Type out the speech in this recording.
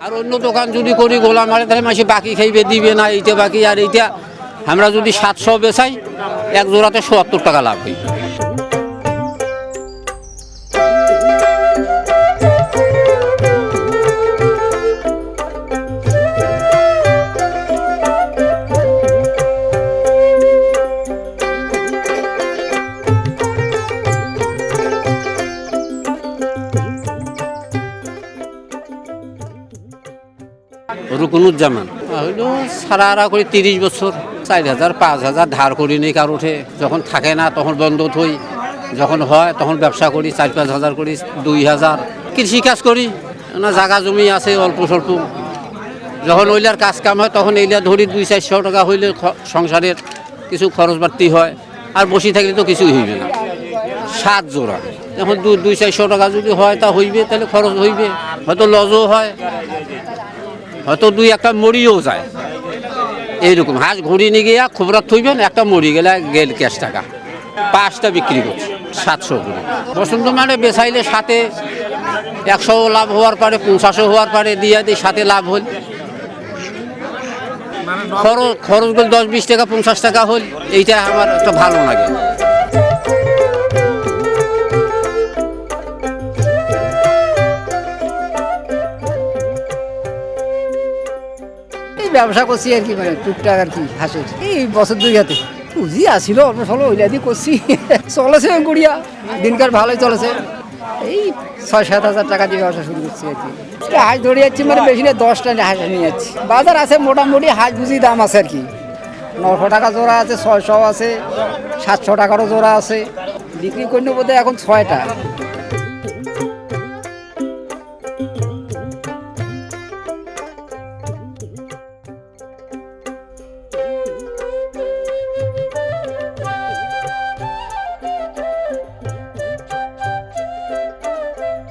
আর অন্য দোকান যদি করি গোলা মারে তাহলে মাসে বাকি খাইবে, দিবে না, এইটা বাকি, আর এইটা আমরা যদি সাতশো বেচাই, এক জোড়াতে সত্তর টাকা লাভ রুকনুজ্জামান। হইল সারা আড়া করে তিরিশ বছর, চার হাজার, পাঁচ হাজার ধার করি নি কার উঠে। যখন থাকে না তখন বন্ধ থই, যখন হয় তখন ব্যবসা করি, চার পাঁচ হাজার করি, দুই হাজার। কৃষি কাজ করি, না জাগা জমি আছে অল্প স্বল্প। যখন ওইলার কাজ কাম হয় তখন এইলা ধরি দুই চারশো টাকা হইলে সংসারের কিছু খরচ বাড়তি হয়, আর বসে থাকলে তো কিছুই হইবে না। সাত জোড়া। এখন দুই চারশো টাকা যদি হয় তা হইবে, তাহলে খরচ হইবে। হয়তো লজও হয়। হয়তো দুই একটা মরিও যায়। এইরকম হাঁস ঘুরি নিয়ে গিয়া খবরাত থইবেন, একটা মরি গেলে গেল ক্যাশ টাকা। পাঁচটা বিক্রি করছে, সাতশো করে। বসন্ত মানে বেচাইলে সাথে একশো লাভ হওয়ার পরে, পঞ্চাশও হওয়ার পরে দিয়ে দিই, সাথে লাভ হল খরচ খরচ গেল দশ বিশ টাকা, পঞ্চাশ টাকা হল এইটা আমার একটা ভালো লাগে। ব্যবসা করছি আর কি মানে টুকটাক আর কি হাসের। এই বছর দুই হাতে। পুঁজি আসিল অল্প স্বল্প ওইলা দিয়ে করছি। চলেছে গুড়িয়া দিনকার ভালোই চলেছে। এই ছয়, সাত হাজার টাকা দিয়ে ব্যবসা শুরু করছি আর কি। হাঁস ধরে যাচ্ছি মানে বেশি না দশটা হাঁস নিয়ে যাচ্ছি বাজার আছে মোটামুটি, হাঁস বুঝি দাম আছে আর কি। নশো টাকা জোড়া আছে, ছয়শো আছে, সাতশো টাকারও জোড়া আছে। বিক্রি করলে বোধহয় এখন ছয়টা।